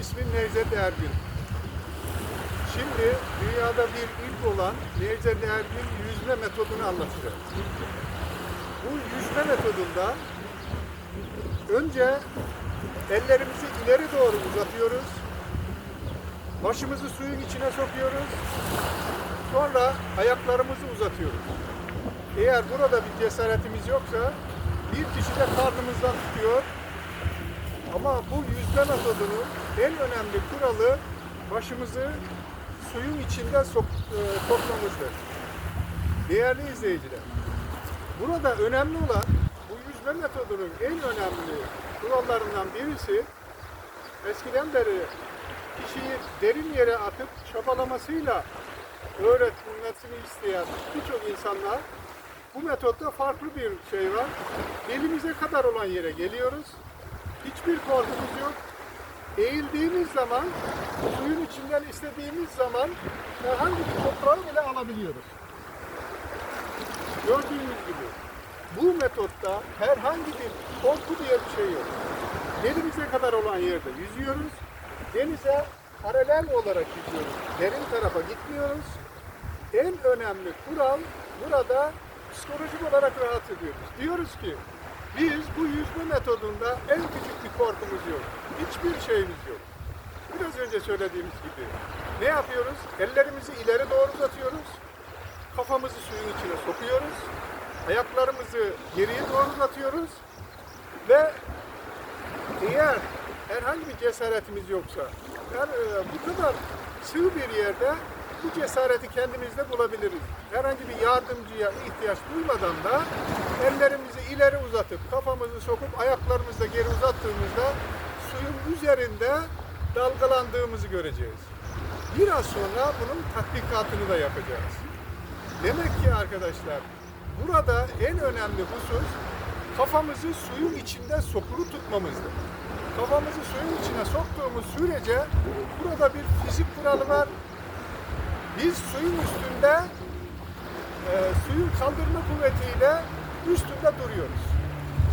ismim Nevzat Ergün. Şimdi dünyada bir ilk olan Nevzat Ergün yüzme metodunu anlatacağım. Bu yüzme metodunda önce ellerimizi ileri doğru uzatıyoruz. Başımızı suyun içine sokuyoruz. Sonra ayaklarımızı uzatıyoruz. Eğer burada bir cesaretimiz yoksa bir kişi de karnımızdan tutuyor. Ama bu yüzme metodunun en önemli kuralı başımızı suyun içinde sok, e, sokmamızdır. Değerli izleyiciler, burada önemli olan bu yüzme metodunun en önemli kurallarından birisi eskiden beri kişiyi derin yere atıp çabalamasıyla öğretmesini isteyen birçok insanlar bu metotta farklı bir şey var. Belimize kadar olan yere geliyoruz. Hiçbir korkumuz yok. Eğildiğimiz zaman, suyun içinden istediğimiz zaman herhangi bir toprağı bile alabiliyoruz. Gördüğünüz gibi bu metotta herhangi bir korku diye bir şey yok. Belimize kadar olan yerde yüzüyoruz. Denize paralel olarak yüzüyoruz. Derin tarafa gitmiyoruz. En önemli kural burada psikolojik olarak rahat ediyoruz. Diyoruz ki biz bu yüzme metodunda en küçük bir korkumuz yok. Hiçbir şeyimiz yok. Biraz önce söylediğimiz gibi ne yapıyoruz? Ellerimizi ileri doğru uzatıyoruz. Kafamızı suyun içine sokuyoruz. Ayaklarımızı geriye doğru uzatıyoruz. Ve eğer herhangi bir cesaretimiz yoksa, yani e, bu kadar sığ bir yerde bu cesareti kendimizde bulabiliriz. Herhangi bir yardımcıya ihtiyaç duymadan da ellerimizi ileri uzatıp kafamızı sokup ayaklarımızı da geri uzattığımızda suyun üzerinde dalgalandığımızı göreceğiz. Biraz sonra bunun tatbikatını da yapacağız. Demek ki arkadaşlar burada en önemli husus kafamızı suyun içinde sokulu tutmamızdır. Kafamızı suyun içine soktuğumuz sürece burada bir fizik kuralı var. Biz suyun üstünde e, suyun kaldırma kuvvetiyle üstünde duruyoruz.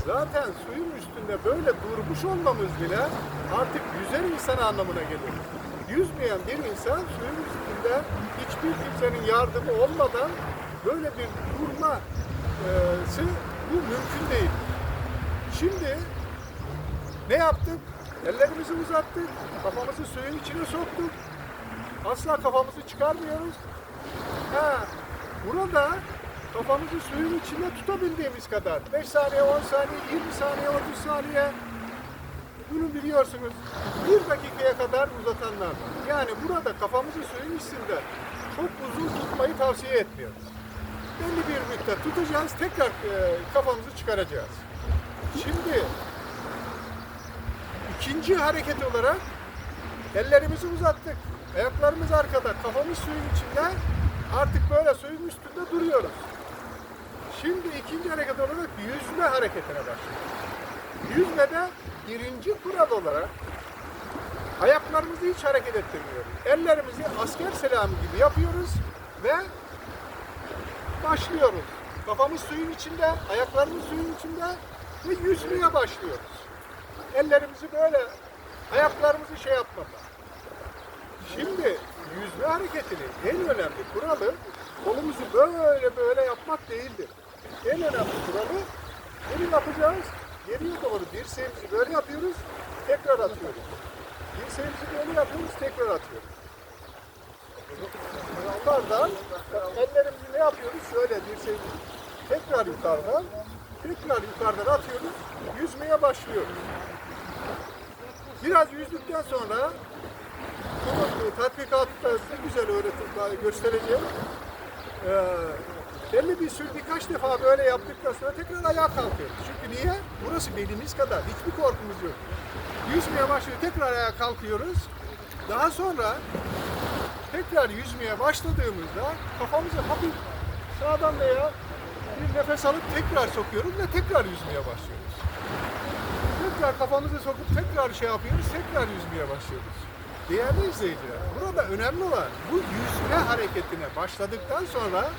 Zaten suyun üstünde böyle durmuş olmamız bile artık yüzer insan anlamına gelir. Yüzmeyen bir insan suyun üstünde hiçbir kimsenin yardımı olmadan böyle bir durması bu mümkün değil. Şimdi ne yaptık? Ellerimizi uzattık, kafamızı suyun içine soktuk. Asla kafamızı çıkarmıyoruz. Ha, burada kafamızı suyun içinde tutabildiğimiz kadar 5 saniye, 10 saniye, 20 saniye, 30 saniye bunu biliyorsunuz. Bir dakikaya kadar uzatanlar. Yani burada kafamızı suyun içinde çok uzun tutmayı tavsiye etmiyoruz. Belli bir müddet tutacağız, tekrar e, kafamızı çıkaracağız. Şimdi ikinci hareket olarak ellerimizi uzattık. Ayaklarımız arkada, kafamız suyun içinde. Artık böyle suyun üstünde duruyoruz. Şimdi ikinci hareket olarak yüzme hareketine başlıyoruz. Yüzmede birinci kural olarak ayaklarımızı hiç hareket ettirmiyoruz. Ellerimizi asker selamı gibi yapıyoruz ve başlıyoruz. Kafamız suyun içinde, ayaklarımız suyun içinde ve yüzmeye başlıyoruz. Ellerimizi böyle, ayaklarımızı şey yapmadan. Şimdi yüzme hareketinin en önemli kuralı kolumuzu böyle böyle yapmak değildir. En önemli kuralı bunu yapacağız. Geriye doğru dirseğimizi böyle yapıyoruz, tekrar atıyoruz. Dirseğimizi böyle yapıyoruz, tekrar atıyoruz. Onlardan ellerimizi ne yapıyoruz? Şöyle dirseğimizi tekrar yukarıdan, tekrar yukarıdan atıyoruz, yüzmeye başlıyoruz. Biraz yüzdükten sonra bunu tatbikatta size güzel öğretip göstereceğim. Ee, belli bir sürü birkaç defa böyle yaptıktan sonra tekrar ayağa kalkıyoruz. Çünkü niye? Burası belimiz kadar. Hiçbir korkumuz yok. Yüzmeye başlıyor. Tekrar ayağa kalkıyoruz. Daha sonra tekrar yüzmeye başladığımızda kafamızı hafif sağdan veya bir nefes alıp tekrar sokuyoruz ve tekrar yüzmeye başlıyoruz. Tekrar kafamızı sokup tekrar şey yapıyoruz, tekrar yüzmeye başlıyoruz. Değerli izleyiciler, burada önemli olan bu yüzme hareketine başladıktan sonra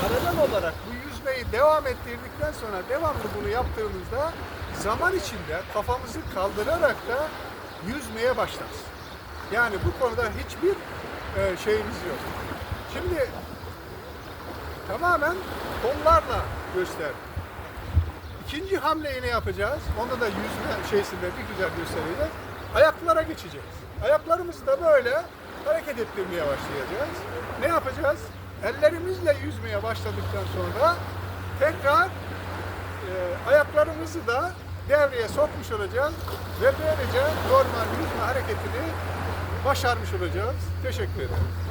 paralel olarak bu yüzmeyi devam ettirdikten sonra devamlı bunu yaptığımızda zaman içinde kafamızı kaldırarak da yüzmeye başlarız. Yani bu konuda hiçbir e, şeyimiz yok. Şimdi tamamen kollarla göster. İkinci hamleyi ne yapacağız? Onda da yüzme şeysinde bir güzel göstereceğiz. Ayaklara geçeceğiz. Ayaklarımızı da böyle hareket ettirmeye başlayacağız. Ne yapacağız? Ellerimizle yüzmeye başladıktan sonra tekrar e, ayaklarımızı da devreye sokmuş olacağız ve böylece normal yüzme hareketini başarmış olacağız. Teşekkür ederim.